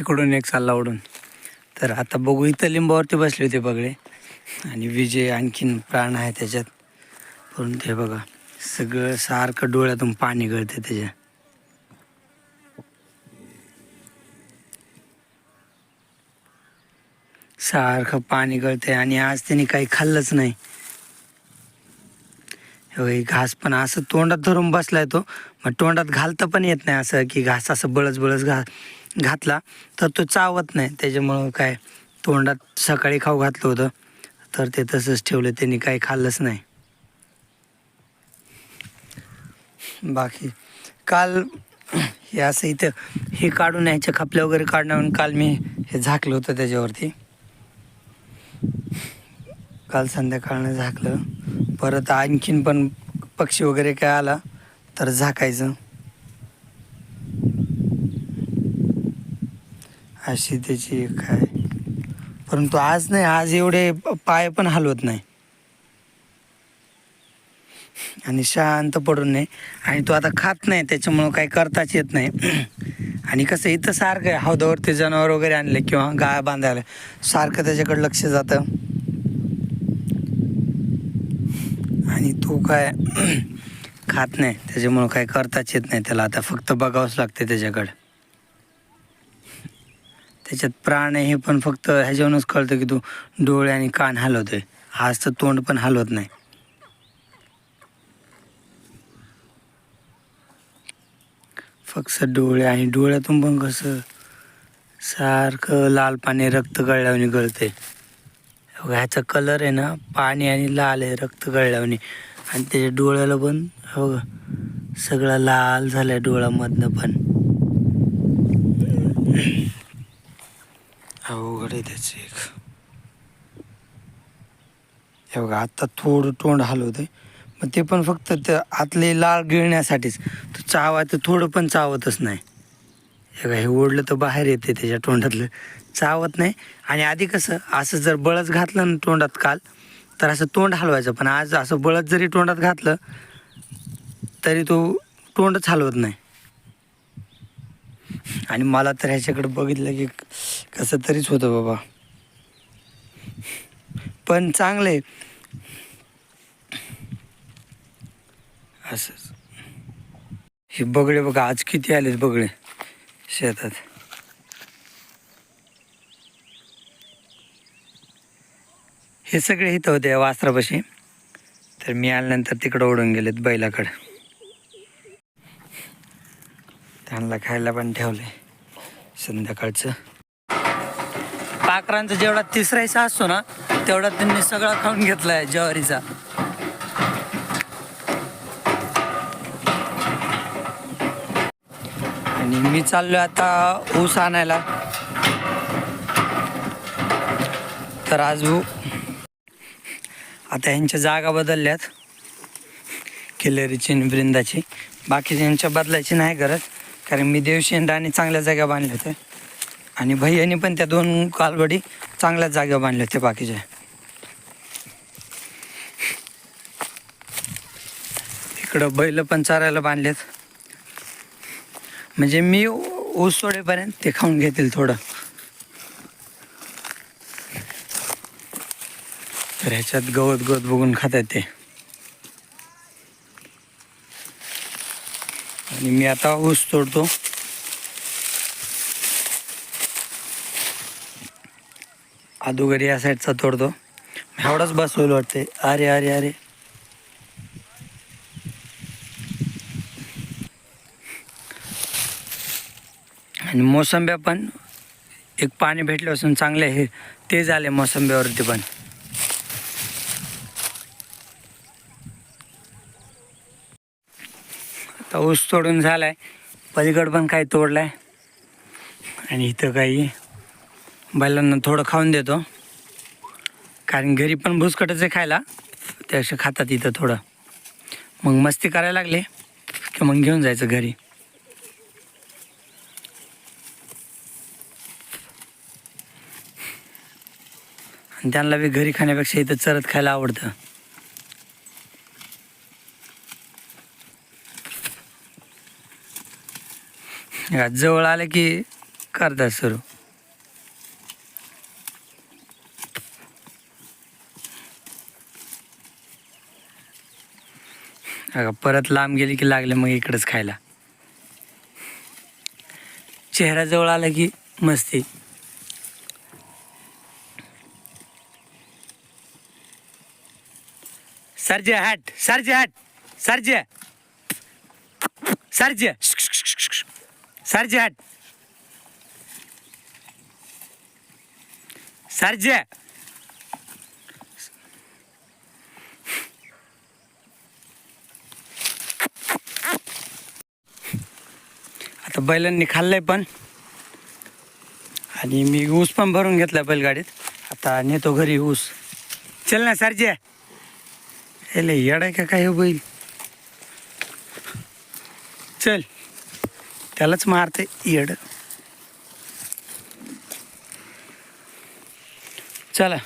इकडून एक चालला उडून तर आता बघू इथं लिंबावरती बसले होते बगळे. आणि विजय आणखीन प्राण आहे त्याच्यात. परंतु हे बघा सगळं सारखं डोळ्यातून पाणी गळते त्याच्या. सारखं पाणी गळते आणि आज त्यांनी काही खाल्लंच नाही. घास पण असं तोंडात धरून बसलाय तो. मग तोंडात घालता पण येत नाही असं की घास असं बळस बळस घास घातला तर तो चावत नाही. त्याच्यामुळं काय तोंडात सकाळी खाऊ घातलं होतं. तर ते तसंच ठेवलं त्यांनी काही खाल्लंच नाही. बाकी काल हे असं इथं हे काढून ह्याच्या खपल्या वगैरे काढण्यावरून काल मी हे झाकलं होतं त्याच्यावरती. काल संध्याकाळनं झाकलं. परत आणखीन पण पक्षी वगैरे काय आला तर झाकायचं. अशी त्याची काय परंतु आज नाही आज एवढे पाय पण हलवत नाही. आणि शांत पडून नाही. आणि तो आता खात नाही त्याच्यामुळं काही करताच येत नाही. आणि कसं इथं सारखं आहे हौदावरती जनावर वगैरे आणले किंवा गाय बांधायला. सारखं त्याच्याकडे लक्ष जातं. आणि तो काय खात नाही त्याच्यामुळं काही करताच येत नाही. त्याला आता फक्त बघावंच लागते त्याच्याकडं. त्याच्यात प्राण हे पण फक्त ह्याच्यावरूनच कळतं की तो डोळे आणि कान हलवतोय. आज तर तोंड पण हलवत नाही. फक्त डोळे आणि डोळ्यातून पण कसं सारखं लाल पाणी रक्त गळल्याने गळते ह्याचा कलर आहे ना पाणी आणि लाल आहे रक्त गळल्याने आणि त्याच्या डोळ्याला पण हो सगळा लाल झाला आहे डोळ्यामधनं पण. अवघड आहे त्याचे एक. हे बघा आत्ता थोडं तोंड हलवतंय मग ते पण फक्त त्या आतले लाळ गिळण्यासाठीच. तो चावायचं थोडं पण चावतच नाही. हे बघा, हे ओढलं तर बाहेर येते त्याच्या तोंडातलं. चावत नाही. आणि आधी कसं असं जर बळच घातलं ना तोंडात काल तर असं तोंड हलवायचं. पण आज असं बळच जरी तोंडात घातलं तरी तो तोंडच हलवत नाही. आणि मला तर ह्याच्याकडे बघितलं की कसं तरीच होतं बाबा. पण चांगले असंच. हे बगळे बघा आज किती आलेत बगळे शेतात. हे सगळे इथं होते या वासरापाशी. तर मी आल्यानंतर तिकडं ओढून गेलेत बैलाकडं. त्यांना खायला पण ठेवलंय संध्याकाळचं. पाखरांचा जेवढा तिसरा हिस्सा असतो ना तेवढा त्यांनी सगळा खाऊन घेतलाय ज्वारीचा. आणि मी चाललोय आता ऊस आणायला. तर आज आता यांच्या जागा बदलल्यात. किल्लेरीची आणि वृंदाची. बाकी यांच्या बदलायची नाही गरज कारण मी देवशी आणि चांगल्या जागा बांधल्या होत्या. आणि भैयानी पण त्या दोन कालवडी चांगल्या जागेवर बांधल्या होत्या बाकीच्या. इकडं बैल पण चारायला बांधलेत. म्हणजे मी ऊस सोडेपर्यंत ते खाऊन घेतील थोडं. तर ह्याच्यात गवत गवत बघून खातात ते. आणि मी आता ऊस तोडतो. अदोगर या साईडचा तोडतो. एवढाच होईल वाटते अरे अरे अरे. आणि मोसंब्या पण एक पाणी भेटल्यापासून चांगले आहे. ते झाले मोसंब्यावरती पण. आता ऊस तोडून झालाय. पलीकड पण काही तोडलाय. आणि इथं काही बैलांना थोडं खाऊन देतो. कारण घरी पण भुसकटच आहे खायला. ते असे खातात इथं थोडं. मग मस्ती करायला लागले की मग घेऊन जायचं घरी. आणि त्यांना बी घरी खाण्यापेक्षा इथं चरत खायला आवडतं. जवळ आलं की करतात सुरू. अगं परत लांब गेली की लागले मग इकडंच खायला. चेहरा जवळ आला की मस्ती. सरजे हॅट सरजे हॅट सरजे. सरजे. सरजे हॅट. सरजे. आता बैलांनी खाल्लंय पण. आणि मी ऊस पण भरून घेतला बैलगाडीत. आता नेतो घरी ऊस. चल ना सरजे एले येडाय आहे का काय हो बैल? चल. त्यालाच मारते येड. चला.